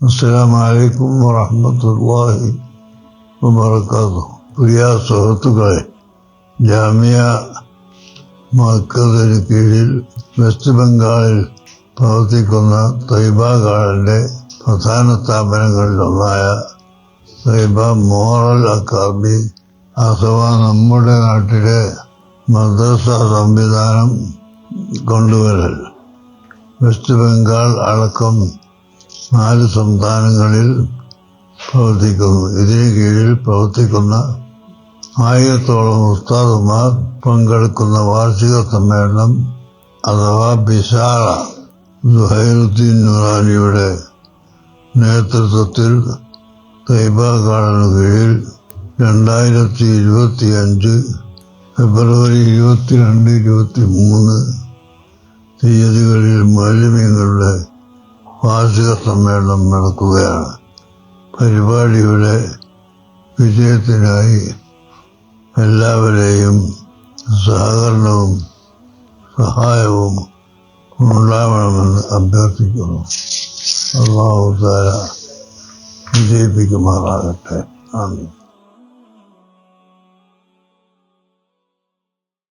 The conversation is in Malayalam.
അസ്സലാം വലൈക്കും വറഹമത്തല്ലാഹി വബർക്കാത്തു പ്രിയ സുഹൃത്തുക്കളെ ജാമ്യ മക്കതിന് കീഴിൽ വെസ്റ്റ് ബംഗാളിൽ പ്രവർത്തിക്കുന്ന തൈബ ഗാർഡന്റെ പ്രധാന സ്ഥാപനങ്ങളിലൊന്നായ തൈബ മോറൽ അക്കാദമി അഥവാ നമ്മുടെ നാട്ടിലെ മദ്രസ സംവിധാനം കൊണ്ടുവരൽ. വെസ്റ്റ് ബംഗാൾ അടക്കം നാല് സംസ്ഥാനങ്ങളിൽ പ്രവർത്തിക്കുന്നു. ഇതിന് കീഴിൽ പ്രവർത്തിക്കുന്ന ആയിരത്തോളം ഉസ്താദുമാർ പങ്കെടുക്കുന്ന വാർഷിക സമ്മേളനം അഥവാ ബിസാറ സുഹൈറുദ്ദീൻ നൂറാനിയുടെ നേതൃത്വത്തിൽ തൈബ ഗാർഡന് കീഴിൽ രണ്ടായിരത്തി ഇരുപത്തി അഞ്ച് ഫെബ്രുവരി ഇരുപത്തിരണ്ട് ഇരുപത്തി മൂന്ന് തീയതികളിൽ മാലിന്യങ്ങളുടെ വാർഷിക സമ്മേളനം നടക്കുകയാണ്. പരിപാടിയുടെ വിജയത്തിനായി എല്ലാവരെയും സഹകരണവും സഹായവും ഉണ്ടാവണമെന്ന് അഭ്യർത്ഥിക്കുന്നു. അള്ളാഹു താര വിജയിപ്പിക്കുമാറാകട്ടെ. ആമീൻ.